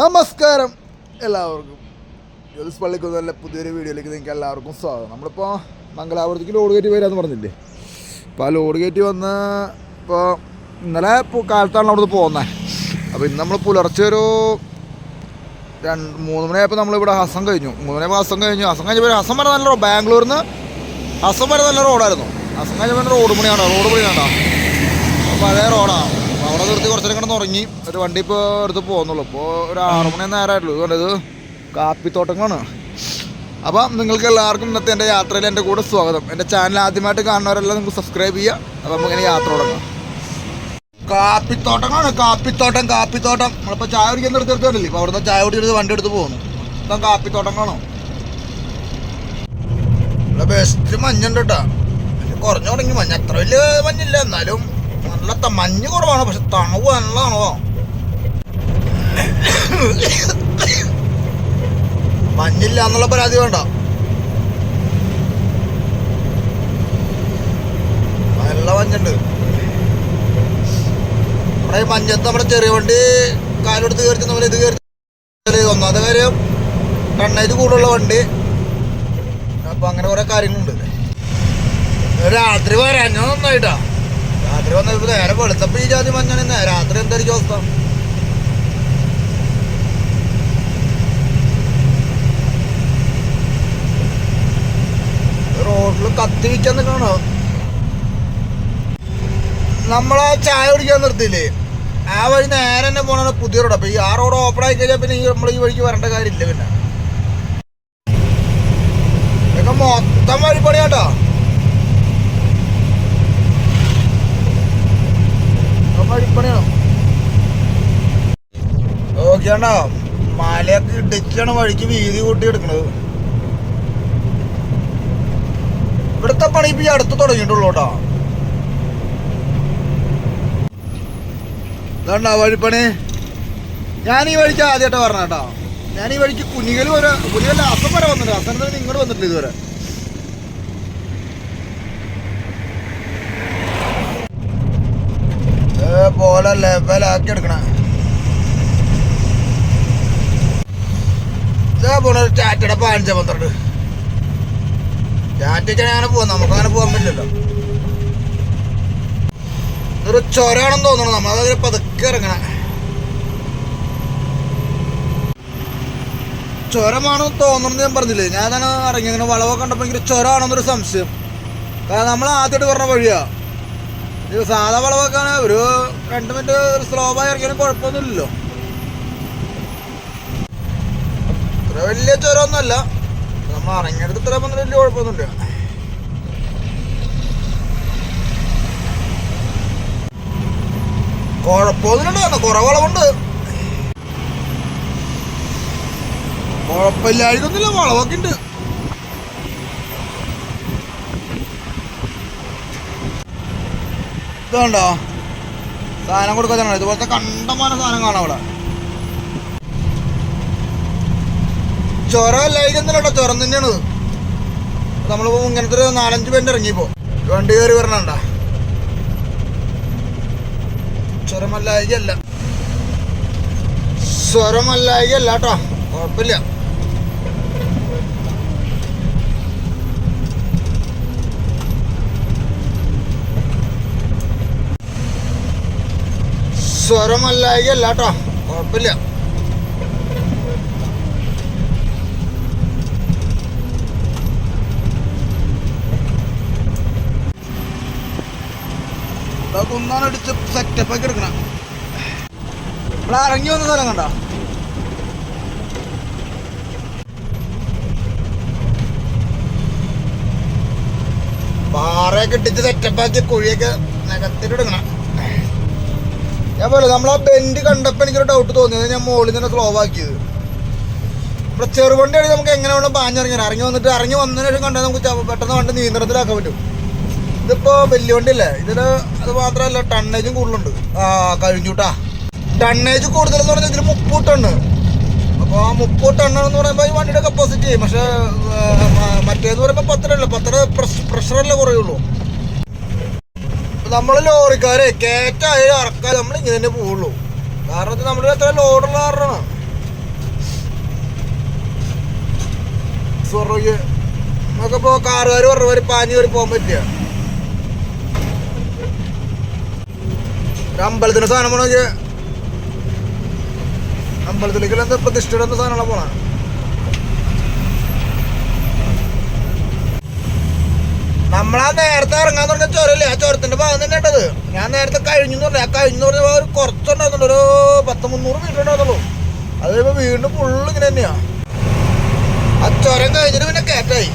നമസ്കാരം എല്ലാവർക്കും. ജ്യോതിസ് പള്ളിക്കുന്നതിന്റെ പുതിയൊരു വീഡിയോയിലേക്ക് നിങ്ങൾക്ക് എല്ലാവർക്കും സ്വാഗതം. നമ്മളിപ്പോൾ മംഗലാപുരത്തേക്ക് ലോഡ് കയറ്റി വരാമെന്ന് പറഞ്ഞില്ലേ? അപ്പോൾ ആ ലോഡ് കയറ്റി വന്ന് ഇപ്പോൾ ഇന്നലെ കാലത്താണ് അവിടുന്ന് പോകുന്നത് അപ്പോൾ ഇന്ന് നമ്മൾ പുലർച്ചെ ഒരു രണ്ട് മൂന്ന് മണിയായപ്പോൾ നമ്മളിവിടെ ഹസം കഴിഞ്ഞു. മൂന്ന് മണിയായപ്പോൾ ഹസം കഴിഞ്ഞു. ഹസം കഴിഞ്ഞപ്പോൾ ഹസം വരെ നല്ല റോഡ് ബാംഗ്ലൂരിൽ നിന്ന് ഹസം വരെ നല്ല റോഡായിരുന്നു ഹസം കഴിഞ്ഞപ്പോൾ റോഡ് പണിയാണ് റോഡ് പണിയാണോ പഴയ റോഡാണ് അപ്പോൾ അവിടെ നിർത്തി കുറച്ചു നേരം കിടന്ന് ഉറങ്ങി. ഒരു വണ്ടി ഇപ്പോൾ എടുത്ത് പോകുന്നുള്ളൂ ഇപ്പോൾ ഒരു ആറ് മണി നേരമായിട്ടുള്ളൂ ഇതുകൊണ്ട് ഇത് കാപ്പിത്തോട്ടങ്ങളാണ്. അപ്പം നിങ്ങൾക്ക് എല്ലാവർക്കും ഇന്നത്തെ എന്റെ യാത്രയിൽ എന്റെ കൂടെ സ്വാഗതം. എന്റെ ചാനൽ ആദ്യമായിട്ട് കാണുന്നവരെല്ലാം നിങ്ങൾക്ക് സബ്സ്ക്രൈബ് ചെയ്യുക. അപ്പം നമുക്കിങ്ങനെ യാത്ര തുടങ്ങാം. കാപ്പിത്തോട്ടങ്ങളാണ്. കാപ്പിത്തോട്ടം കാപ്പിത്തോട്ടം. നമ്മളിപ്പോൾ ചായ കുടിക്കാൻ നിർത്തി നിർത്തിയിട്ടില്ലേ ഇപ്പോൾ അവിടുന്ന് ചായ കുടിച്ചെടുത്ത് വണ്ടി എടുത്ത് പോകുന്നു. ഇപ്പം കാപ്പിത്തോട്ടങ്ങളാണോ? ഇവിടെ ബെസ്റ്റ് മഞ്ഞുണ്ട് കേട്ടോ കുറഞ്ഞു തുടങ്ങി. മഞ്ഞ് അത്ര വലിയ മഞ്ഞില്ല. എന്നാലും നല്ല ത- മഞ്ഞ് കുറവാണ് പക്ഷെ തണുവ് നല്ലതാണോ? മഞ്ഞില്ല എന്നുള്ള പരാതി വേണ്ട. നല്ല മഞ്ഞുണ്ട്. നമ്മുടെ ഈ മഞ്ഞത്ത് നമ്മുടെ ചെറിയ വണ്ടി കാലെടുത്ത് കയറി നമ്മൾ ഇത് കയറി ഒന്നാമത്തെ കാര്യം കണ്ണേജ് കൂടുതലുള്ള വണ്ടി. അപ്പൊ അങ്ങനെ കുറെ കാര്യങ്ങളുണ്ട്. രാത്രി വരാഞ്ഞോ നന്നായിട്ടാ. രാത്രി വന്നപ്പോ നേരെ വെളുത്തപ്പോ ഈ ജാതി ഇന്ന്. രാത്രി എന്തായിരിക്കും അവസ്ഥ റോഡിൽ കത്തി വിൽക്കാൻ നിൽക്കണോ നമ്മളാ ചായ കുടിക്കാൻ നിർത്തിയില്ലേ? ആ വഴി നേരെ തന്നെ പോണ പുതിയ റോഡ്. അപ്പൊ ഈ ആ റോഡ് ഓപ്പൺ ആയി കഴിഞ്ഞാൽ പിന്നെ ഈ നമ്മൾ ഈ വഴിക്ക് വരേണ്ട കാര്യമില്ല പിന്നെ. ഇതൊക്കെ മൊത്തം വഴിപ്പണിയാട്ടോ ഇതൊക്കെ വഴിപ്പണിയാണോ? നോക്കിയാണ്ടോ മലയൊക്കെ ഇടിച്ചാണ് വഴിക്ക് വീതി കൂട്ടി എടുക്കണത് ഇവിടുത്തെ പണി ഇപ്പൊ അടുത്ത് തുടങ്ങിയിട്ടുള്ളൂ കേട്ടോ ഇതാണ്ടാ വഴിപ്പണി. ഞാൻ ഈ വഴിക്ക് ആദ്യമായിട്ട് പറഞ്ഞ ഞാൻ ഈ വഴിക്ക് കുഞ്ഞികൾ വരെ കുഞ്ഞികളുടെ അസം വരെ വന്നിട്ടുണ്ട്. അസനത്തിൽ ഇങ്ങോട്ട് വന്നിട്ടില്ല ഇതുവരെ. പോലെ ലെവലാക്കി എടുക്കണ. ഇതാ പോണ ടാറ്റയുടെ പതിനഞ്ച പന്ത്രണ്ട്. ടാറ്റയ്ക്ക് അങ്ങനെ പോകുന്നത് നമുക്ക് പോകാൻ പറ്റില്ലല്ലോ. ഇതൊരു ചൊരാണെന്ന് തോന്നണം നമ്മളതിൽ പതുക്കെ ഇറങ്ങണേ. ചുരമാണെന്ന് തോന്നണമെന്ന് ഞാൻ പറഞ്ഞില്ലേ? ഞാൻ അതാണ് ഇറങ്ങി അങ്ങനെ വളവൊക്കെ കണ്ടപ്പോൾ ഭയങ്കര ചുരമാണെന്നൊരു സംശയം. കാരണം നമ്മൾ ആദ്യമായിട്ട് പറഞ്ഞ വഴിയാ. ഇത് സാധാ വളവൊക്കെ ആണ് ഒരു രണ്ട് മിനിറ്റ് സ്ലോ ആയി ഇറക്കിയാലും കുഴപ്പമൊന്നുമില്ലല്ലോ. അത്ര വലിയ ചുരമൊന്നുമല്ല നമ്മൾ ഇറങ്ങിയെടുത്ത് ഇത്ര വന്നിട്ട് വലിയ കുഴപ്പമൊന്നുമില്ല. കുഴപ്പമൊന്നുമില്ല കുറെ വളവുണ്ട്. കുഴപ്പമില്ലായിരിക്കുന്നില്ല വളവൊക്കെ ഉണ്ട്. ഇതുണ്ടോ സാധനം കൊടുക്കാതാണ് ഇതുപോലത്തെ കണ്ടമാന സാധനം കാണാം അവിടെ. ചൊരമല്ലായിരിക്കുന്നില്ല കേട്ടോ. ചൊരം തന്നെയാണ് നമ്മളിപ്പോ ഇങ്ങനത്തെ ഒരു നാലഞ്ച് ഇറങ്ങി ഇറങ്ങിപ്പോ വണ്ടി കയറി വരണണ്ട? ചൊരമല്ലായികല്ല സ്വരമല്ലായികല്ല കേട്ടോ. കുഴപ്പമില്ല. സ്വരമല്ലായികല്ല കേട്ടോ കുഴപ്പമില്ല കുന്നാനടിച്ച് സെറ്റപ്പ് ഒക്കെ എടുക്കണം. ഇവിടെ ഇറങ്ങി വന്ന സ്ഥലം കണ്ടോ? പാറയൊക്കെ ഇട്ടിച്ച് സെറ്റപ്പാക്കി കുഴിയൊക്കെ നികത്തിട്ടെടുക്കണം ഞാൻ പറയാം നമ്മൾ ആ ബെൻഡ് കണ്ടപ്പോൾ എനിക്കൊരു ഡൗട്ട് തോന്നിയത് ഞാൻ മുകളിൽ നിന്ന് സ്ലോ ആക്കിയത്. ഇവിടെ ചെറുവണ്ടിയാണെങ്കിൽ നമുക്ക് എങ്ങനെ വേണം പാഞ്ഞിറങ്ങി. ഇറങ്ങി വന്നിട്ട് ഇറങ്ങി വന്നതിന് ശേഷം കണ്ടാൽ നമുക്ക് പെട്ടെന്ന് വണ്ടി നിയന്ത്രണത്തിലാക്കാൻ പറ്റും. ഇതിപ്പോ വലിയ വണ്ടിയല്ലേ? ഇതിൽ അത് മാത്രമല്ല ടണ്ണേജും കൂടുതലുണ്ട്. ആ കഴിഞ്ഞുട്ടാ ടണ്ണേജ് കൂടുതൽ എന്ന് പറഞ്ഞാൽ ഇതിൽ മുപ്പത് ടണ്ണ് അപ്പോൾ ആ മുപ്പത് ടണ്ണെന്ന് പറയുമ്പോൾ ഈ വണ്ടിയുടെ കപ്പാസിറ്റി പക്ഷേ മറ്റേന്ന് പറയുമ്പോൾ പത്തരല്ല പത്തര പ്രഷറല്ലേ കുറയുള്ളൂ. നമ്മൾ ലോറിക്കാരെ കേറ്റായാലും ഇറക്കാൻ നമ്മൾ ഇങ്ങനെ തന്നെ പോവുള്ളൂ. കാരണം നമ്മൾ എത്ര ലോഡുള്ള കാരണം സ്വർഗ് നമുക്ക് ഇപ്പോൾ കാറുകാർ പറഞ്ഞ ഒരു പാനി കയറി പോകാൻ ഒരു സാധനം പോണെങ്കിൽ അമ്പലത്തിലേക്കുള്ള എന്താ പ്രതിഷ്ഠയുടെ സാധനങ്ങളാണ് പോണേ? നമ്മളാ നേരത്തെ ഇറങ്ങാൻ തുടങ്ങിയ ചുരല്ലേ? ആ ചുരത്തിന്റെ ഭാഗം തന്നെ ഇട്ടത് ഞാൻ നേരത്തെ കഴിഞ്ഞു പറഞ്ഞു ആ കഴിഞ്ഞു പറഞ്ഞ ഒരു കുറച്ചുണ്ടാകുന്നുണ്ട് ഒരു പത്ത് മുന്നൂറ് മീറ്റർ ഉണ്ടാകുന്നുള്ളൂ അത് ഇപ്പൊ വീണ്ടും ഫുള്ള് ഇങ്ങനെ തന്നെയാ. ആ ചുരം കഴിഞ്ഞിട്ട് പിന്നെ കയറ്റായി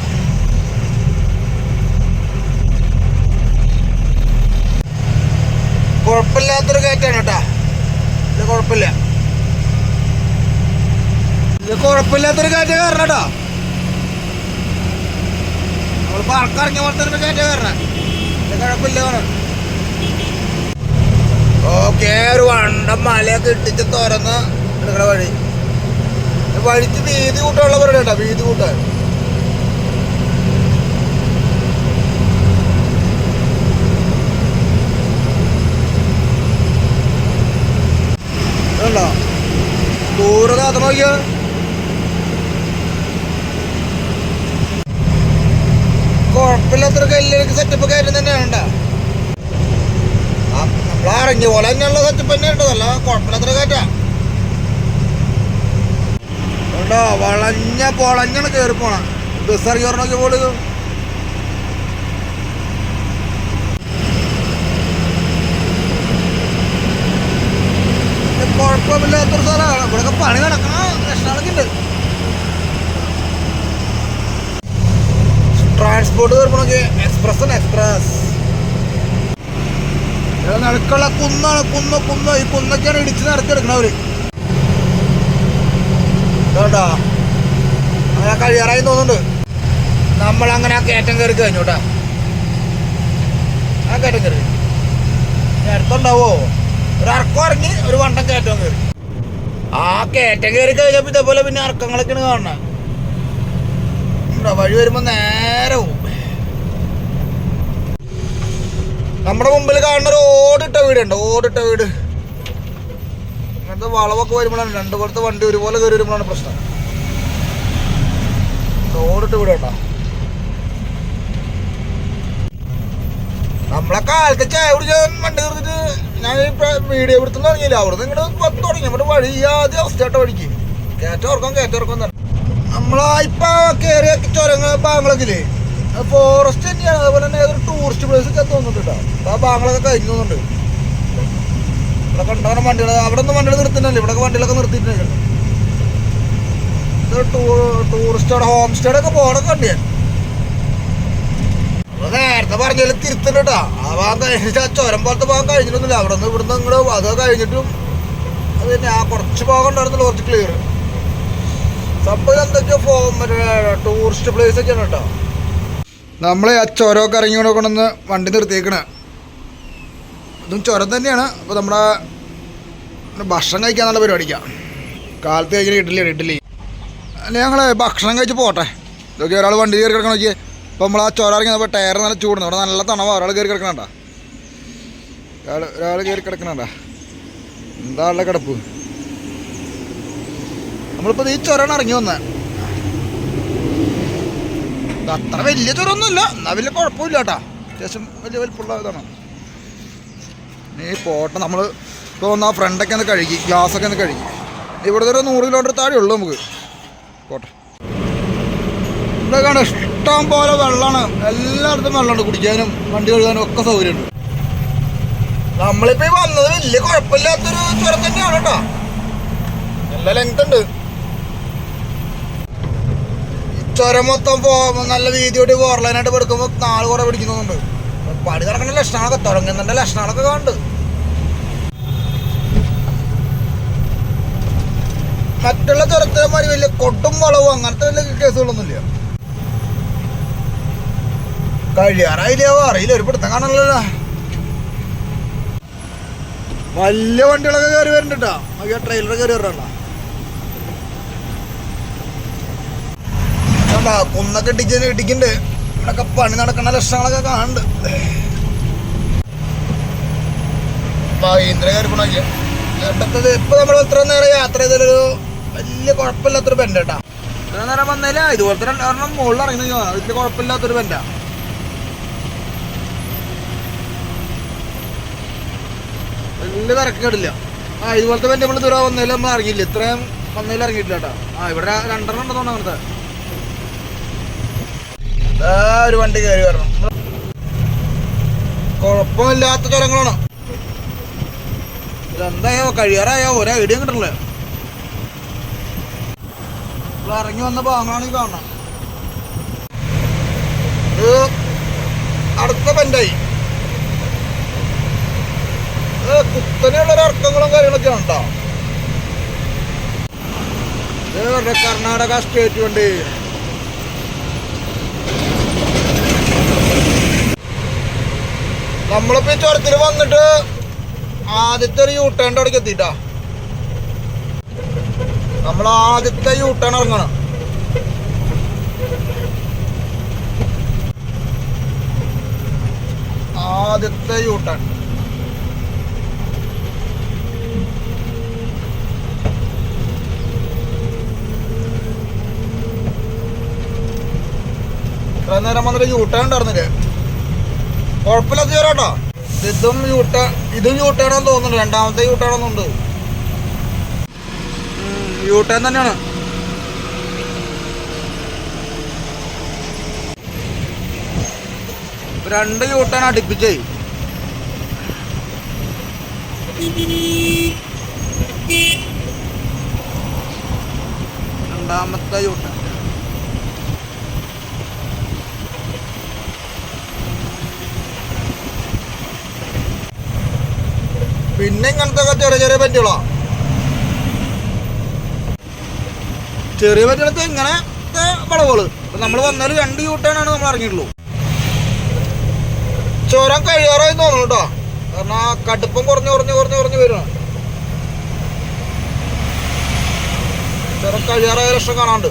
കുഴപ്പമില്ലാത്തൊരു കയറ്റാണ് കേട്ടാ. ഇത് കുഴപ്പമില്ല. ഇത് കുഴപ്പമില്ലാത്തൊരു കയറ്റ കാരണം കേട്ടോ നമ്മൾ പറക്കിറങ്ങിയ പോലെ തന്നെ കയറ്റ കാരണം കുഴപ്പമില്ല ഓക്കെ ഒരു വണ്ടം മലയൊക്കെ ഇട്ടിച്ച് തുറന്ന് എടുക്കണ വഴി. വഴിക്ക് വീതി കൂട്ടാനുള്ള പരിപാടി കേട്ടോ വീതി കൂട്ടാൻ. താത്ത നോക്കിയ? കുഴപ്പമില്ലാത്തൊരു കല്ലിലേക്ക് സെറ്റപ്പ് കാര്യം തന്നെയാണ്. ആ നമ്മൾ അറിഞ്ഞ പോലെ തന്നെയുള്ള സെറ്റപ്പ് തന്നെ ഉണ്ടതല്ല കുഴപ്പമില്ലാത്തൊരു കാറ്റാ. ഉണ്ടോ വളഞ്ഞ പൊളഞ്ഞാണ് കയറി പോണ. ബസ് ഇറങ്ങി പോളിത് കുഴപ്പമില്ലാത്തൊരു സ്ഥലമാണ്. ഇവിടെയൊക്കെ പണി നടക്കണം. ലക്ഷണങ്ങളൊക്കെ ഉണ്ട് ട്രാൻസ്പോർട്ട് കയറണമെങ്കിൽ എക്സ്പ്രസ് ആണ് എക്സ്പ്രസ് നടക്കുള്ള കുന്നാണ് കുന്ന് കുന്ന്. ഈ കുന്നൊക്കെയാണ് ഇടിച്ച് നിറച്ചെടുക്കണവര് കേട്ടോ അങ്ങനെ കഴിയാറായി തോന്നുന്നുണ്ട്. നമ്മളങ്ങനെ ആ കയറ്റം കയറി കഴിഞ്ഞു കേട്ടാ ആ കയറ്റം കയറി. അടുത്തുണ്ടാവോ? ഒരു ഇറക്കം ഇറങ്ങി ഒരു വണ്ടം കയറ്റം കയറി. ആ കയറ്റം കയറി കഴിഞ്ഞപ്പോ ഇതേപോലെ പിന്നെ അർക്കങ്ങളൊക്കെയാണ് കാണുന്നത്. ഉണ്ടോ വഴി വരുമ്പോ നേരെ നമ്മുടെ മുമ്പിൽ കാണുന്ന ഒരു ഓടിട്ട വീടുണ്ട് ഓടിട്ട വീട്. ഇങ്ങനത്തെ വളവൊക്കെ വരുമ്പോഴാണ് രണ്ടു പോലത്തെ വണ്ടി ഒരുപോലെ കയറി വരുമ്പോഴാണ് പ്രശ്നം. ഓടിട്ട വീട് വീടുണ്ടോ? നമ്മളെ കാലത്തെ ചായ കുടിക്കാൻ വണ്ടി നിർത്തിട്ട് ഞാൻ ഈ വീഡിയോ എടുത്തു തുടങ്ങിയില്ല അവിടെ നിന്ന് ഇങ്ങോട്ട് തുടങ്ങി. നമ്മുടെ വഴി ആദ്യം അവസ്ഥയായിട്ട് വഴിക്ക്. കയറ്റം ഉറക്കം തന്നെ. നമ്മളാ ഇപ്പൊ കയറിയ ചുരങ്ങ ഭാഗങ്ങളൊക്കെ ഫോറസ്റ്റ് തന്നെയാണ്. അതുപോലെ തന്നെ ഏതൊരു ടൂറിസ്റ്റ് പ്ലേസ് ഒക്കെ തോന്നുന്നുണ്ട് ആ ഭാഗങ്ങളൊക്കെ കഴിഞ്ഞുണ്ട് ഇവിടെ കണ്ടാണ് വണ്ടികൾ അവിടെ ഒന്നും വണ്ടികൾ നിർത്തുന്നില്ല ഇവിടെ വണ്ടികളൊക്കെ നിർത്തിയിട്ടുണ്ട്. ടൂറിസ്റ്റ് ഹോം സ്റ്റേയുടെ ഒക്കെ പോകണൊക്കെ ഉണ്ട് ഞാൻ നേരത്തെ പറഞ്ഞാൽ തിരുത്തുണ്ട് ആ ഭാഗം കഴിഞ്ഞിട്ട് ആ ചുരം പോലത്തെ ഭാഗം കഴിഞ്ഞിട്ടൊന്നുമില്ല. അവിടെ നിന്ന് ഇവിടുന്ന് ഇങ്ങോട്ട് അത് കഴിഞ്ഞിട്ടും അത് തന്നെ. ആ കുറച്ച് ഭാഗം ഉണ്ടായിരുന്നുള്ളൂ കുറച്ച് ക്ലിയർ സംഭവം എന്തൊക്കെയോ ഫോം ടൂറിസ്റ്റ് പ്ലേസ് ഒക്കെയാണ് കേട്ടോ. നമ്മളെ ആ ചുരമൊക്കെ ഇറങ്ങി കൊണ്ട് കൊണ്ടുവന്ന് വണ്ടി നിർത്തിയേക്കണ. ഇതും ചുരം തന്നെയാണ്. അപ്പോൾ നമ്മുടെ ഭക്ഷണം കഴിക്കാന്നുള്ള പരിപാടിക്കാം. കാലത്ത് കഴിക്കണ ഇഡ്ഡലി ഇഡ്ഡലി. അല്ലെ ഞങ്ങൾ ഭക്ഷണം കഴിച്ച് പോട്ടെ. ഇതൊക്കെ ഒരാൾ വണ്ടി കയറി കിടക്കണം നോക്കിയേ. ഇപ്പോൾ നമ്മൾ ആ ചുരം ഇറങ്ങിയപ്പോൾ ടയർ നല്ല ചൂടുന്നു അവിടെ നല്ല തണവ. ഒരാൾ കയറി കിടക്കണണ്ട ഒരാൾ ഒരാൾ കയറി കിടക്കണണ്ട എന്താ ഉള്ള കിടപ്പ്? നമ്മളിപ്പോൾ ഈ ചുരമാണ് ഇറങ്ങി വന്നത് അത്ര വലിയ ചുരമൊന്നുമില്ല എന്നാൽ വലിയ കുഴപ്പമില്ല കേട്ടാ അത്യാവശ്യം വലിയ വലിപ്പമുള്ള ഇതാണ്. നീ പോട്ടെ നമ്മൾ ഇപ്പോൾ ഒന്ന് ആ ഫ്രണ്ടൊക്കെ ഒന്ന് കഴുകി ഗ്ലാസ്സൊക്കെ ഒന്ന് കഴുകി. ഇവിടുത്തെ ഒരു നൂറ് കിലോമീറ്റർ താഴെ ഉള്ളൂ നമുക്ക്. പോട്ടെ. ഇവിടെ കാണാം ഇഷ്ടം പോലെ വെള്ളമാണ്. എല്ലായിടത്തും വെള്ളമുണ്ട്. കുടിക്കാനും വണ്ടി കഴുകാനും ഒക്കെ സൗകര്യമുണ്ട്. നമ്മളിപ്പോൾ ഈ വന്നത് വലിയ കുഴപ്പമില്ലാത്തൊരു ചുരം തന്നെയാണ് കേട്ടോ. നല്ല ലെങ്ത് ഉണ്ട്. ചുരം മൊത്തം പോ നല്ല വീതിയോട്ട് ഫോർലൈനായിട്ട് എടുക്കുമ്പോൾ നാല് കുറെ പിടിക്കുന്നുണ്ട് പടി നടക്കുന്ന ലക്ഷണങ്ങളൊക്കെ തുടങ്ങുന്നുണ്ട്. ലക്ഷണങ്ങളൊക്കെ കാണുന്നുണ്ട്. മറ്റുള്ള ചുരത്തേമാര് വലിയ കൊട്ടും വളവും അങ്ങനത്തെ വലിയ കേസുകളൊന്നുമില്ല. കഴിയാറായില്ലയോ അറിയില്ല. ഒരു പിടുത്തം കാണണല്ലോ വലിയ വണ്ടികളൊക്കെ കയറി വരുന്നുണ്ടാ ട്രെയിലർ കയറി വരണ കണ്ടാ കുന്നൊക്കെ ഇടിച്ച് ഇടിക്കണ്ട്. ഇവിടൊക്കെ പണി നടക്കുന്ന ലക്ഷണങ്ങളൊക്കെ പോണോക്കിയ ഇപ്പൊ നമ്മൾ ഇത്ര നേരം യാത്ര ചെയ്തൊരു വലിയ കുഴപ്പമില്ലാത്തൊരു ബെൻഡ് കേട്ടാ ഇത്ര നേരം വന്നതില ഇതുപോലത്തെ രണ്ടെണ്ണം മുകളിൽ ഇറങ്ങി വലിയ കുഴപ്പമില്ലാത്തൊരു ബെൻഡാ വലിയ തിരക്കേടില്ല. ആ ഇതുപോലത്തെ ബെൻഡ് നമ്മൾ ദൂരം വന്നതിൽ നമ്മൾ ഇറങ്ങിയില്ല. ഇത്രയും വന്നതിൽ ഇറങ്ങിയിട്ടില്ല കേട്ടോ ആ ഇവിടെ രണ്ടെണ്ണം ഉണ്ടെന്നോണ്ട് അങ്ങനത്തെ. ഒരു വണ്ടി കയറി വരണം. കുഴപ്പമില്ലാത്ത ചുരങ്ങളാണ് ഇതെന്തായോ കഴിയാറായോ? ഒരേ ഐഡിയ കിട്ടണല്ലേ ഇറങ്ങി വന്ന ഭാഗങ്ങളാണ് കാണണം അടുത്ത ബെൻഡായി കുത്തനെയുള്ള ഒരു കാര്യങ്ങളൊക്കെ ഉണ്ടോ കർണാടക സ്റ്റേറ്റ് വണ്ടി. നമ്മളിപ്പോ ഈ ചുരത്തിൽ വന്നിട്ട് ആദ്യത്തെ ഒരു യൂട്ടേണിന്റെ അവിടേക്ക് എത്തിട്ടാ നമ്മൾ ആദ്യത്തെ യൂട്ടേൺ ഇറങ്ങണം. ആദ്യത്തെ യൂട്ടേൺ ഇത്ര നേരം വന്നിട്ട് യൂട്ടേൺ ഉണ്ടായിരുന്നില്ലേ? കുഴപ്പമില്ലാത്ത ചേരാട്ടോ. ഇതും യൂട്ട ഇതും യൂട്ടേണെന്ന് തോന്നുന്നു. രണ്ടാമത്തെ യൂട്ടേണെന്നുണ്ട് യൂട്ടേൺ തന്നെയാണ്. രണ്ട് യൂട്ടേൺ അടുപ്പിച്ചേ. രണ്ടാമത്തെ യൂട്ടേൺ പിന്നെ ഇങ്ങനത്തെ ചെറിയ ചെറിയ പറ്റുകളാ ചെറിയ പറ്റുകളത്തെ ഇങ്ങനെ വളവുകൾ. നമ്മൾ വന്നാലും രണ്ട് യൂട്ടാണ് നമ്മൾ ഇറങ്ങിയിട്ടുള്ളൂ. ചുരം കഴിയാറായി തോന്നുന്നു കേട്ടോ കാരണം ആ കടുപ്പം കുറഞ്ഞ് കുറഞ്ഞ് കുറഞ്ഞ് കുറഞ്ഞ് വരുന്നു ചുരം കഴിയാറായ ലക്ഷം കാണാണ്ട്.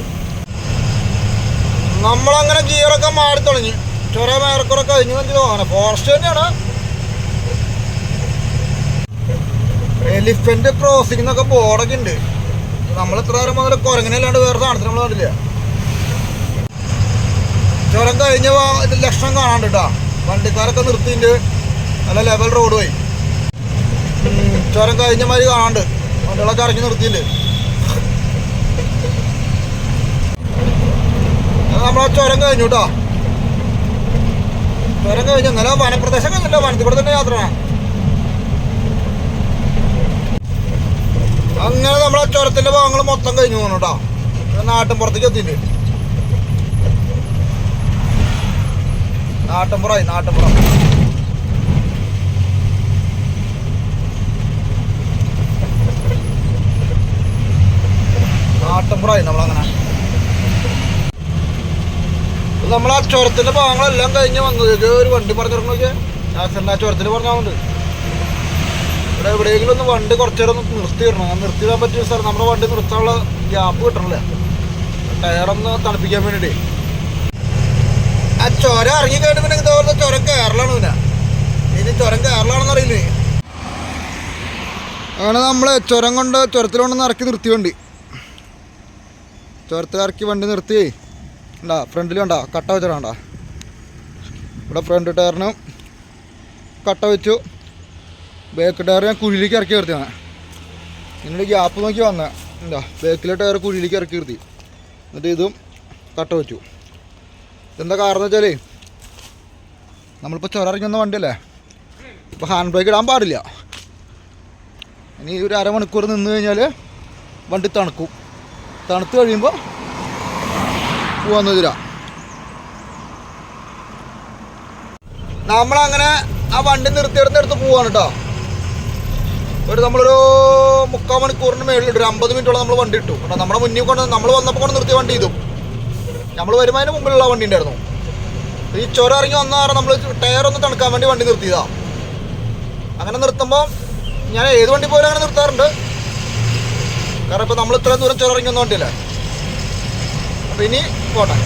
നമ്മളങ്ങനെ ഗിയറൊക്കെ മാറി തുടങ്ങി. ചുരം ഏറെക്കുറെ കഴിഞ്ഞു എനിക്ക് തോന്നണം ഫോറസ്റ്റ് തന്നെയാണ്. എലിഫന്റ് ക്രോസിംഗ് എന്നൊക്കെ ബോർഡൊക്കെ ഉണ്ട് നമ്മൾ ഇത്ര നേരം മുതൽ കുരങ്ങനല്ലാണ്ട് വേറെ സാധനത്തിന് നമ്മൾ കണ്ടില്ല. ചുരം കഴിഞ്ഞ ലക്ഷണം കാണാണ്ട് കേട്ടാ വണ്ടിക്കാരൊക്കെ നിർത്തിണ്ട് നല്ല ലെവൽ റോഡ് പോയി. ചുരം കഴിഞ്ഞ മാതിരി കാണാണ്ട്. വണ്ടികളൊക്കെ ഇറങ്ങി നിർത്തിയില്ലേ? നമ്മളെ ചുരം കഴിഞ്ഞു കേട്ടോ ചുരം കഴിഞ്ഞു. ഇന്നലെ വനപ്രദേശം കഴിഞ്ഞില്ല വനത്തിൽ കൂടെ തന്നെ യാത്ര അങ്ങനെ നമ്മളെ ചുരത്തിന്റെ ഭാഗങ്ങൾ മൊത്തം കഴിഞ്ഞു പോകണം കേട്ടോ നാട്ടിൻ പുറത്തേക്ക് എത്തിയിട്ടുണ്ട് നാട്ടിൻപുറമായി നാട്ടിൻപുറം നാട്ടിൻപുറമായി നമ്മളങ്ങനെ. നമ്മൾ ആ ചുരത്തിന്റെ ഭാഗങ്ങളെല്ലാം കഴിഞ്ഞ് വന്നത്. ഒരു വണ്ടി പറഞ്ഞിരുന്നു നോക്കിയാൽ ആ ചുരത്തിൽ പറഞ്ഞാൽ ഇവിടെ എവിടെയെങ്കിലും ഒന്ന് വണ്ടി കുറച്ചു നേരം ഒന്ന് നിർത്തിയിടണം ഞാൻ നിർത്തിയിടാൻ പറ്റിയ സ്ഥലം നമ്മുടെ വണ്ടി നിർത്താനുള്ള ഗ്യാപ്പ് കിട്ടണല്ലേ. ടയറൊന്ന് തണുപ്പിക്കാൻ വേണ്ടിയിട്ടേ. ആ ചുരം ഇറങ്ങി കഴിഞ്ഞ പിന്നെ ഇതുപോലെ ചുരം കയറലാണ് പിന്നെ. ഇനി ചുരം കയറലാണെന്ന് അറിയില്ലേ? അങ്ങനെ നമ്മൾ ചുരം കൊണ്ട് ചുരത്തിലോണ്ടൊന്ന് ഇറക്കി നിർത്തി വണ്ടി. ചുരത്തിലിറക്കി വണ്ടി നിർത്തി. ഉണ്ടാ ഫ്രണ്ടിൽ വേണ്ട കട്ട വെച്ചിടണ്ട ഇവിടെ ഫ്രണ്ട് ടയറിന് കട്ട വെച്ചു. ബാക്ക് ടയർ ഞാൻ കുഴിയിലേക്ക് ഇറക്കി നിർത്തിയാണ് നിങ്ങളുടെ ഗ്യാപ്പ് നോക്കി വന്ന. എന്താ ബാക്കിലെ ടയർ കുഴിയിലേക്ക് ഇറക്കി നിർത്തി. എന്നിട്ട് ഇതും കട്ട വെച്ചു ഇതെന്താ കാരണം വെച്ചാലേ നമ്മളിപ്പോൾ ചുരം ഇറങ്ങി വന്ന വണ്ടിയല്ലേ ഇപ്പോൾ ഹാൻഡ് ബ്രേക്ക് ഇടാൻ പാടില്ല. ഇനി ഒരു അരമണിക്കൂർ നിന്ന് കഴിഞ്ഞാൽ വണ്ടി തണുക്കും. തണുത്ത് കഴിയുമ്പോൾ പോവാന്നതിരാ നമ്മളങ്ങനെ ആ വണ്ടി നിർത്തിയെടുത്ത് പോവാണ് കേട്ടോ ഒരു നമ്മളൊരു മുക്കാൽ മണിക്കൂറിന് മേളിൽ ഒരു അമ്പത് മിനിറ്റോളം നമ്മൾ വണ്ടി ഇട്ടു. കേട്ടോ നമ്മുടെ മുന്നിൽ കൊണ്ട് നമ്മൾ വന്നപ്പോൾ കൊണ്ട് നിർത്തിയ വണ്ടി ഇതും. നമ്മൾ വരുമാനം മുമ്പിലുള്ള വണ്ടി ഉണ്ടായിരുന്നു. ഈ ചുരം ഇറങ്ങി വന്ന നമ്മൾ ടയർ ഒന്ന് തണുക്കാൻ വേണ്ടി വണ്ടി നിർത്തിയതാ. അങ്ങനെ നിർത്തുമ്പോൾ ഞാൻ ഏത് വണ്ടി പോലും അങ്ങനെ നിർത്താറുണ്ട്. കാരണം ഇപ്പം നമ്മൾ ഇത്രയും ദൂരം ചുരം ഇറങ്ങി വന്ന വണ്ടിയല്ലേ? അപ്പം ഇനി പോട്ടെ.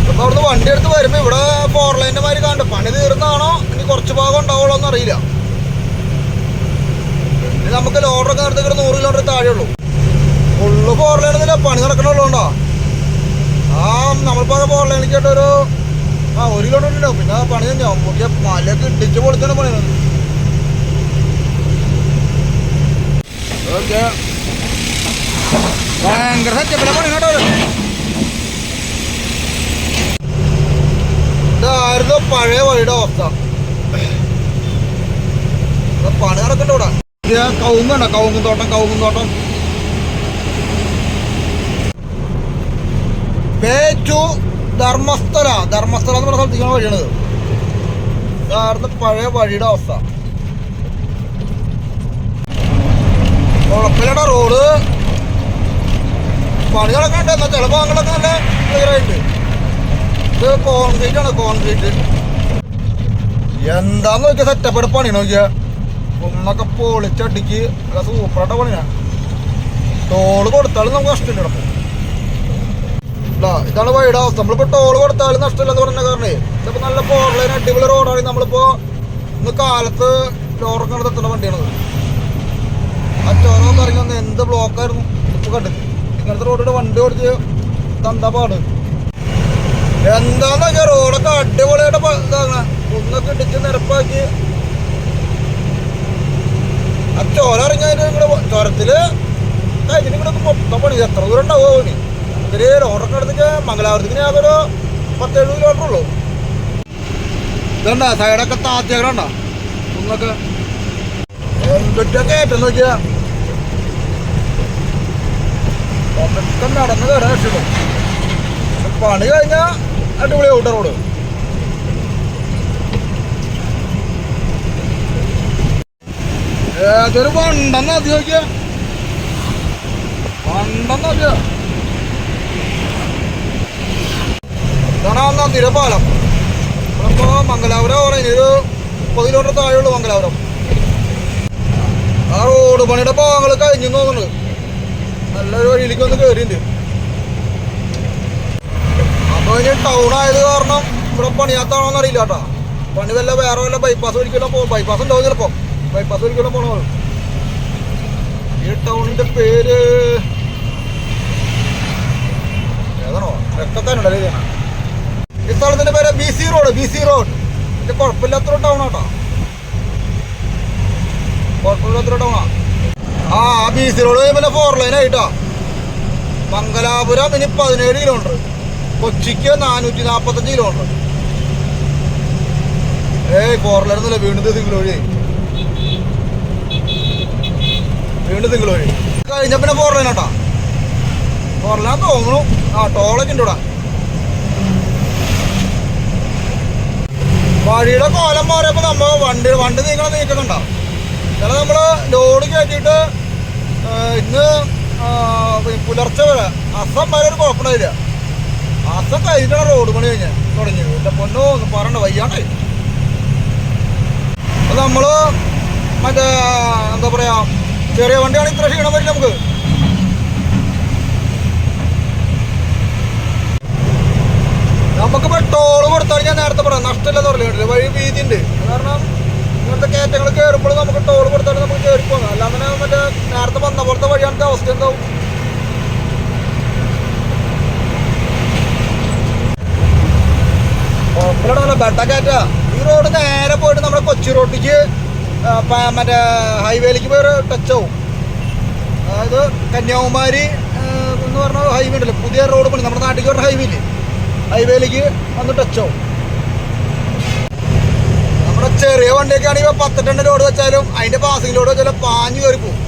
ഇപ്പം അവിടുന്ന് വണ്ടി എടുത്ത് വരുമ്പോൾ ഇവിടെ ഫോർ ലൈന്റെ മാതിരി കണ്ട്. പണി തീർന്നാണോ? ഇനി കുറച്ച് ഭാഗം ഉണ്ടാവുള്ളൂ എന്ന് അറിയില്ല. ഇനി നമുക്ക് നിർത്തി ഒരു നൂറ് കിലോമീറ്റർ താഴെ ഉള്ളൂ ഫുള്ള് ഫോർ ലൈനൊന്നുമില്ല പണി നടക്കണുള്ളൂണ്ടോ ആ നമ്മളിപ്പോ ഫോർ ലൈനിലേക്ക് ആയിട്ട് ഒരു ആ ഒരു കിലോമീറ്റർ ഉണ്ടാവും. പിന്നെ പണി തന്നെ നമുക്ക് മലയൊക്കെ ഇടിച്ച് പൊളിച്ചാണ് പണി ഭയങ്കര. ഇതായിരുന്നു പഴയ വഴിയുടെ അവസ്ഥ. പണി നടക്കണ്ട ഇവിടെ? ഇത് കവുങ്ങുണ്ടോ കവുങ്ങും തോട്ടം കവുങ്ങും തോട്ടം പേച്ചു ധർമ്മസ്ഥല ധർമ്മസ്ഥല എന്ന് പറഞ്ഞ സ്ഥലത്തേക്കാണ് വഴിയണത് ഇതായിരുന്നു പഴയ വഴിയുടെ അവസ്ഥ. കുഴപ്പമില്ലടാ റോഡ്. പണികളൊക്കെ ഉണ്ട് എന്നാൽ ചില ഭാഗങ്ങളൊക്കെ നല്ല ക്ലിയറായിട്ട്. ഇത് കോൺക്രീറ്റ് ആണ് കോൺക്രീറ്റ് എന്താന്ന് നോക്കിയ സെറ്റപ്പ് പണി നോക്കിയ? ഒന്നൊക്കെ പൊളിച്ചടിക്ക്. നല്ല സൂപ്പറായിട്ട് പണിയാണ് ടോൾ കൊടുത്താലും നമുക്ക് നഷ്ടമില്ല ഇല്ല, ഇതാണ് വഴിയുടെ അവസ്ഥ. നമ്മളിപ്പോ ടോൾ കൊടുത്താലും നഷ്ടമില്ലെന്ന് പറഞ്ഞ കാരണേ. ഇതിപ്പോ നല്ല ഫോർ ലൈൻ അടിപൊളി റോഡാണ് നമ്മളിപ്പോ ഇന്ന് കാലത്ത് ലോറൊക്കെ എത്തുന്ന വണ്ടിയാണത് ആ ചോറൊക്കെ ഇറങ്ങി വന്ന് എന്ത് ബ്ലോക്കായിരുന്നു ഇപ്പൊ കണ്ടത് ഇങ്ങനത്തെ റോഡിന്റെ വണ്ടി ഓടിച്ച് തന്താ പാട്. എന്താന്ന് വെച്ചാൽ റോഡൊക്കെ അടിപൊളിയായിട്ട് ഇതാകണേ ഒന്നൊക്കെ ഇടിച്ച് നിരപ്പാക്കി ആ ചോര ഇങ്ങടെ ചുരത്തിൽ കഴിഞ്ഞിട്ട് ഇങ്ങോട്ട് മൊത്തം പണി. എത്ര ദൂരം ഇനി? ഇത്തിരി റോഡൊക്കെ എടുത്തിട്ട് മംഗലാപുരത്തിന് ഞാൻ ഒരു പത്തേഴ് കിലോമീറ്റർ ഉള്ളൂ. ഇതുണ്ട? സൈഡൊക്കെ താത്തിയകണ്ട ഒന്നൊക്കെ എന്തൊക്കെ ഏറ്റം നോക്കിയാ? നടന്ന് കയറാൻ രക്ഷയുള്ളൂ പണി കഴിഞ്ഞാ അടിപൊളി ഔട്ടർ റോഡ് ഏതൊരു വണ്ടെന്ന് അത് നോക്കിയ. വണ്ടെന്ന് നോക്കിയ ഇതാണ് നന്ദിര പാലം. നമ്മളിപ്പോ മംഗലാപുരം പറയുന്നത് ഒരു മുപ്പത് കിലോമീറ്റർ താഴെയുള്ളൂ മംഗലാപുരം. ആ റോഡ് പണിയുടെ ഭാഗങ്ങൾ കഴിഞ്ഞു തോന്നുന്നുണ്ട് നല്ലൊരു വഴിയിലേക്ക് ഒന്ന് കയറിയിട്ടുണ്ട് അപ്പൊ ഇനി ടൗൺ ആയത് കാരണം ഇവിടെ പണിയാത്താണോന്നറിയില്ല കേട്ടോ. പണി വല്ല വേറെ വല്ല ബൈപ്പാസ് ഒരിക്കലും ബൈപ്പാസ് ഉണ്ടാവും ചിലപ്പോ. ബൈപ്പാസ് ഒരിക്കലും പോണോ? ഈ പേര് ഏതാണോ? രക്തത്താനുണ്ടല്ലേ ഈ സ്ഥലത്തിന്റെ പേര് B C road B C road ഇത് കുഴപ്പമില്ലാത്തൊരു ടൗൺ ആട്ടോ. കുഴപ്പമില്ലാത്തൊരു ടൗണാ ആ. ബി സി റോഡ് പിന്നെ ഫോർ ലൈൻ മംഗലാപുരം ഇനി പതിനേഴ് കിലോമീറ്റർ കൊച്ചിക്ക് നാനൂറ്റി നാപ്പത്തഞ്ച് കിലോമീറ്റർ ഏയ് ഫോർ ലൈൻ വീണ്ടും ഇതിങ്ങനെ വഴി വീണ്ടും തിങ്കൾ വഴി കഴിഞ്ഞ പിന്നെ ഫോർ ലൈൻ തോന്നുന്നു. ആ ടോളൊക്കെ ഉണ്ട് ഇവിടെ. വഴിയുടെ കോലം മാറിയപ്പോ നമ്മ വണ്ടി വണ്ടി നീക്കണ നീക്കുന്നുണ്ടോ ചില നമ്മൾ ലോഡ് കയറ്റിയിട്ട് ആ, ഇന്ന് പുലർച്ചെ വരെ അസം വരെ ഒരു കുഴപ്പമില്ല അസം കഴിഞ്ഞിട്ടാണ് റോഡ് പണി കഴിഞ്ഞ തുടങ്ങിയത്. എന്റെ പൊന്നോ ഒന്ന് പറയണ്ട വയ്യാണ്ടായി. അപ്പൊ നമ്മൾ മറ്റേ എന്താ പറയാ ചെറിയ വണ്ടിയാണ് ഇത്ര ക്ഷീണം വരില്ല നമുക്ക്. നമുക്ക് ടോൾ കൊടുത്താൽ ഞാൻ നേരത്തെ പറയാം നഷ്ടമില്ലെന്ന് പറഞ്ഞിട്ടുണ്ട് വഴി വീതി ഉണ്ട് കാരണം ഇങ്ങനത്തെ കയറ്റങ്ങൾ കയറുമ്പോൾ നമുക്ക് ടോൾ കൊടുത്താൽ നമുക്ക് കയറി പോകാം. അല്ലാതെ മറ്റേ നേരത്തെ വന്ന പോലത്തെ വഴിയാണത്തെ അവസ്ഥ എന്താവും? കുഴപ്പമില്ല ബെട്ട കയറ്റ ഈ റോഡ് നേരെ പോയിട്ട് നമ്മുടെ കൊച്ചി റോഡിലേക്ക് മറ്റേ ഹൈവേയിലേക്ക് പോയി ടച്ച് ആവും. അതായത് കന്യാകുമാരി എന്ന് പറഞ്ഞ ഹൈവേ ഉണ്ടല്ലോ. പുതിയ റോഡ് പണി. നമ്മുടെ നാട്ടിലേക്ക് പറഞ്ഞ ഹൈവേ ഇല്ലേ? ഹൈവേയിലേക്ക് വന്ന് ടച്ച് ആവും. നമ്മുടെ ചെറിയ വണ്ടിയൊക്കെ ആണെങ്കിൽ പത്തെട്ടെണ്ണം ലോഡ് വെച്ചാലും അതിന്റെ പാസിംഗ് ലോഡ് വെച്ചാലും പാഞ്ഞു കയറി പോകും.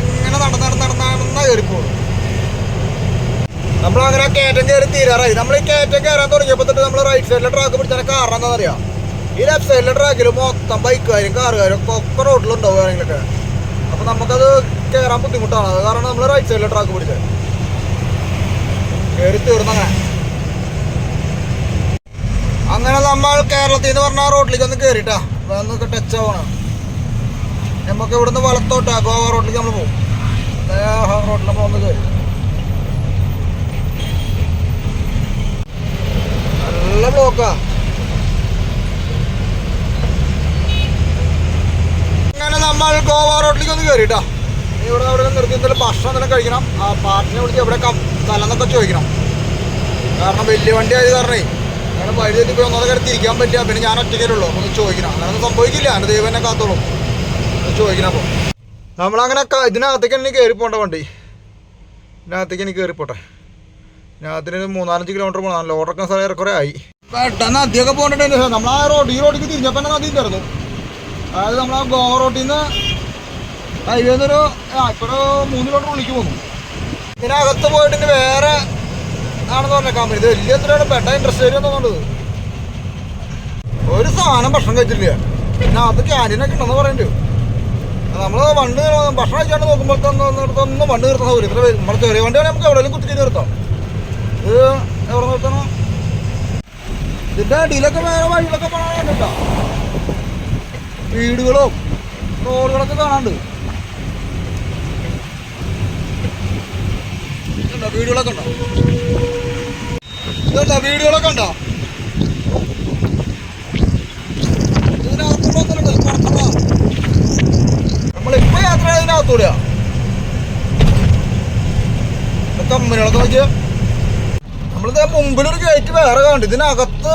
ഇങ്ങനെ നടന്ന് നടന്ന് നടന്ന് നടന്നാ കയറി പോകും. നമ്മളങ്ങനെ കയറ്റം കയറി തീരാറായി. നമ്മൾ ഈ കയറ്റം കയറാൻ തുടങ്ങിയപ്പോൾ തൊട്ട് നമ്മൾ റൈറ്റ് സൈഡിലെ ട്രാക്ക് പിടിച്ചാൽ കാരണം എന്താണെന്നറിയാം? ഈ ലെഫ്റ്റ് സൈഡിലെ ട്രാക്കിൽ മൊത്തം ബൈക്കുകാരും കാറുകാരും ഒക്കെ ഒക്കെ റോഡിലുണ്ടാവും കാര്യങ്ങളൊക്കെ. അപ്പൊ നമുക്കത് കയറാൻ ബുദ്ധിമുട്ടാണ്. അത് കാരണം നമ്മൾ റൈറ്റ് സൈഡിലെ ട്രാക്ക് പിടിച്ചത് കയറി തീർന്നങ്ങനെ അങ്ങനെ. നമ്മൾ കേരളത്തിൽ നിന്ന് പറഞ്ഞ റോഡിലേക്ക് ഒന്ന് കയറിട്ടാ ഒന്ന് ടച്ച് ആവണം. നമുക്ക് ഇവിടുന്ന് വലത്തോട്ടാ ഗോവ റോഡിലേക്ക് നമ്മൾ പോകും റോഡിൽ ഒന്ന് കയറി നല്ല ബ്ലോക്കാ അങ്ങനെ നമ്മൾ ഗോവ റോഡിലേക്ക് ഒന്ന് കയറിട്ടാ ഇവിടെ അവിടെ നിർത്തി എന്തെങ്കിലും ഭക്ഷണം എന്തെങ്കിലും കഴിക്കണം. ആ പാട്ടിനെ വിളിച്ച് എവിടെ സ്ഥലം എന്നൊക്കെ ചോദിക്കണം. കാരണം വലിയ വണ്ടി ആയത് കാരണേ അങ്ങനെ വഴി തെറ്റി പോയി ഒന്നാമത് കാര്യം തിരിക്കാൻ പറ്റില്ല പിന്നെ ഞാൻ ഒറ്റയ്ക്കലുള്ളൂ അപ്പോൾ ഒന്ന് ചോദിക്കണം. അങ്ങനെയൊന്നും സംഭവിക്കില്ല. എന്റെ ദൈവം എന്നെ കാത്തോളൂ. ഒന്ന് ചോദിക്കണം അപ്പോൾ നമ്മളങ്ങനെ ഇതിനകത്തേക്ക് എനിക്ക് കയറി പോകേണ്ട വണ്ടി. ഇതിനകത്തേക്ക് എനിക്ക് കയറിപ്പോട്ടെ ഇതിനകത്തിന് മൂന്നാലഞ്ച് കിലോമീറ്റർ പോകണം ലോഡൊക്കെ സ്ഥലം ഏറെക്കുറെ ആയി. പെട്ടെന്ന് അധികം പോകേണ്ടത് നമ്മൾ ആ റോഡ് ഈ റോഡിലേക്ക് തിരിഞ്ഞപ്പോൾ തന്നെ നദി ഉണ്ടായിരുന്നു. അതായത് നമ്മൾ ആ ഗോവ റോട്ടിൽ നിന്ന് ഹൈവേ ഒരു ആ ഇപ്പോൾ ഒരു മൂന്ന് കിലോമീറ്റർ ഉള്ളിലേക്ക് പോന്നു ഇതിനകത്ത് പോയിട്ട് ഇനി വേറെ ആണെന്ന് പറഞ്ഞ കമ്പനി ഇത് വലിയ എത്രയാണ്? പെട്ട ഇൻട്രസ്റ്റ് ഏരിയ തോന്നുന്നത് ഒരു സാധനം ഭക്ഷണം കഴിച്ചിട്ടില്ല. പിന്നെ അത് ക്യാന്റീനൊക്കെ ഉണ്ടെന്ന് പറയണ്ടു. നമ്മൾ വണ്ടി ഭക്ഷണം കഴിച്ചാണ്ട് നോക്കുമ്പോഴത്തൊന്നും ഒന്നും വണ്ടി നിർത്താൻ സൗകര്യം. ഇത്ര നമ്മൾ ചെറിയ വണ്ടിയാണെങ്കിൽ നമുക്ക് എവിടെയെങ്കിലും കുത്തി നിർത്താം. ഇത് എവിടെ നിർത്തണം? ഇതിന്റെ അടിയിലൊക്കെ വേറെ വഴികളൊക്കെ കാണാനുണ്ടോ വീടുകളും റോഡുകളൊക്കെ കാണാണ്ട് ഇതുണ്ടോ വീടുകളൊക്കെ ഉണ്ടോ? ഇതുണ്ടോ വീടുകളൊക്കെ ഉണ്ടോ. നമ്മളിപ്പോ യാത്ര ചെയ്തതിനകത്തൂടെയാ കമ്പനികളൊക്കെ നോക്കിയ. നമ്മളിത് മുമ്പിലൊരു ഗേറ്റ് വേറെ കണ്ടു. ഇതിനകത്ത്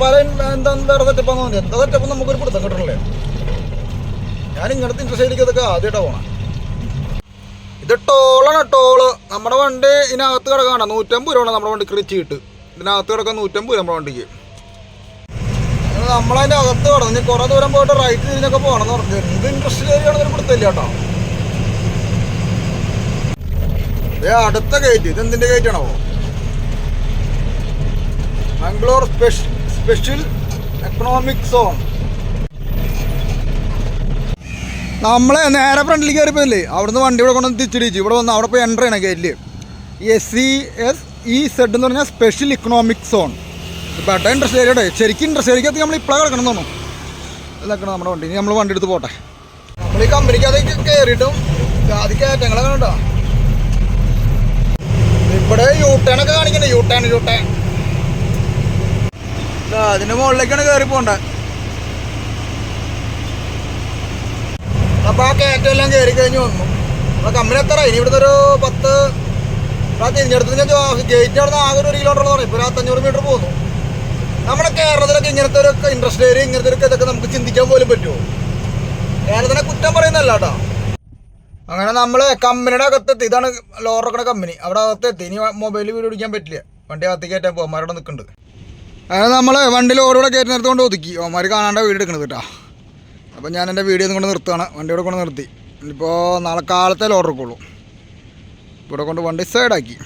പല എന്താ വേറെ തെറ്റപ്പാന്ന് തോന്നി എന്താ സെറ്റപ്പ് നമുക്കൊരു പിടുത്തം കിട്ടണല്ലേ? ഞാൻ ഇങ്ങനത്തെ ഇൻട്രസ്റ്റേക്ക് ഇതൊക്കെ ആദ്യമായിട്ടാണ് പോണേ. ഇത് ടോളാണ് ടോൾ നമ്മുടെ വണ്ടി ഇതിനകത്ത് കിടക്കാണ് നൂറ്റമ്പത് രൂപയാണ് നമ്മുടെ വണ്ടി ക്രിച്ചിട്ട് ഇതിനകത്ത് കിടക്കാൻ നൂറ്റമ്പത് രൂപ നമ്മുടെ വണ്ടിക്ക്. നമ്മളതിന്റെ അകത്ത് കിടന്നു ഇനി കുറേ ദൂരം പോയിട്ട് റൈറ്റ് തിരിഞ്ഞൊക്കെ പോകണം എന്ന് പറഞ്ഞു. എന്ത് ഇൻട്രസ്റ്റ് ഏരിയാണെന്നൊരു പിടുത്തമില്ല കേട്ടോ. ഏ അടുത്ത ഗേറ്റ് ഇത് എന്തിന്റെ ഗേറ്റ് ആണോ Mangalore special special economic zone നമ്മളെ നേരെ ഫ്രണ്ടിൽ കയറിപ്പോയില്ലേ അവിടുന്ന് വണ്ടി ഇവിടെ കൊണ്ടുവന്ന് തിരിച്ചിടിച്ചു. ഇവിടെ വന്ന് അവിടെ പോയി എന്റർ ചെയ്യണം ഗേറ്റിൽ S C S E Z എന്ന് പറഞ്ഞാൽ സ്പെഷ്യൽ ഇക്കണോമിക് സോൺ ബെട്ട ഇൻട്രസ്റ്റ് ഏരിയ ശരിക്കും ഇൻട്രസ്റ്റ് ഏരിയക്കകത്ത് നമ്മൾ ഇപ്പോഴാണ് കിടക്കണം തോന്നുന്നു. ഇതൊക്കെ നമ്മുടെ വണ്ടി. ഇനി നമ്മൾ വണ്ടി എടുത്ത് പോട്ടെ. നമ്മൾ ഈ കമ്പനിക്ക് കമ്പനിക്കകത്തേക്ക് കയറിയിട്ടും ജാതി കയറ്റങ്ങളൊക്കെ ഉണ്ടോ ഇവിടെ യൂട്ടേൺ ടേൺ ഒക്കെ കാണിക്കണ്ടേ? യൂട്ടേൺ ടേൺ അതിന്റെ മുകളിലേക്കാണ് കയറി പോണ്ടേ. അപ്പൊ ആ കയറ്റം എല്ലാം കയറി കഴിഞ്ഞ് വന്നു. അപ്പൊ കമ്പനി എത്ര? ഇനി ഇവിടുന്ന് ഒരു പത്ത് ആ തിരിഞ്ഞെടുത്ത് ഗേറ്റ് അവിടെ ആകെ ഒരു കിലോമീറ്റർ എന്ന് പറയും ഇപ്പൊ ഇരുപത്തഞ്ഞൂറ് മീറ്റർ പോകുന്നു. നമ്മുടെ കേരളത്തിലൊക്കെ ഇങ്ങനത്തെ ഒരു ഇൻട്രസ്റ്റ് ഏരിയ ഇങ്ങനത്തെ ഒരു ഇതൊക്കെ നമുക്ക് ചിന്തിക്കാൻ പോലും പറ്റുമോ? കേരളത്തിനെ കുറ്റം പറയുന്നല്ല കേട്ടോ. അങ്ങനെ നമ്മൾ കമ്പനിയുടെ അകത്തെത്തി. ഇതാണ് ലോറക്കണ കമ്പനി അവിടെ അകത്തെത്തി. ഇനി മൊബൈൽ വീട് പിടിക്കാൻ പറ്റില്ല. വണ്ടി അകത്തേക്ക് ഏറ്റവും പോകും അവിടെ നിൽക്കുന്നുണ്ട് അങ്ങനെ നമ്മൾ വണ്ടി ലോറിയുടെ കയറ്റി നിർത്തുകൊണ്ട് ഒതുക്കി. അവന്മാർ കാണാണ്ട വീട് എടുക്കണത് കേട്ടോ. അപ്പം ഞാൻ എന്റെ വീഡിയോ കൊണ്ട് നിർത്തുകയാണ് വണ്ടി ഇവിടെ കൊണ്ട് നിർത്തി. ഇപ്പോൾ നാളെ കാലത്തെ ലോഡ് എടുക്കുള്ളൂ. ഇവിടെ കൊണ്ട് വണ്ടി സൈഡാക്കി